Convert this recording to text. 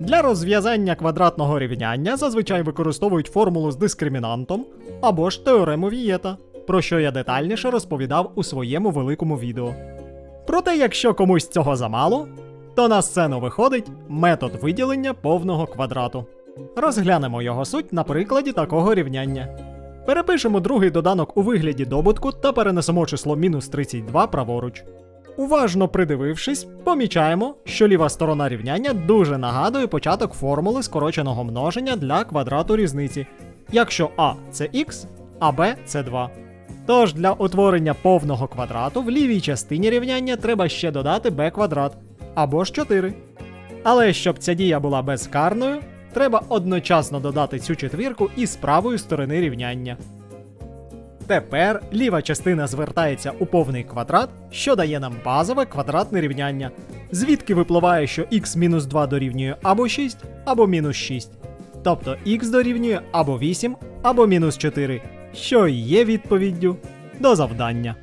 Для розв'язання квадратного рівняння зазвичай використовують формулу з дискримінантом або ж теорему Вієта, про що я детальніше розповідав у своєму великому відео. Проте, якщо комусь цього замало, то на сцену виходить метод виділення повного квадрату. Розглянемо його суть на прикладі такого рівняння. Перепишемо другий доданок у вигляді добутку та перенесемо число мінус 32 праворуч. Уважно придивившись, помічаємо, що ліва сторона рівняння дуже нагадує початок формули скороченого множення для квадрату різниці, якщо а це х, а b це 2. Тож для утворення повного квадрату в лівій частині рівняння треба ще додати b квадрат або ж 4. Але щоб ця дія була безкарною, треба одночасно додати цю четвірку і з правої сторони рівняння. Тепер ліва частина звертається у повний квадрат, що дає нам базове квадратне рівняння, звідки випливає, що x-2 дорівнює або 6, або мінус 6. Тобто х дорівнює або 8, або мінус 4, що є відповіддю до завдання.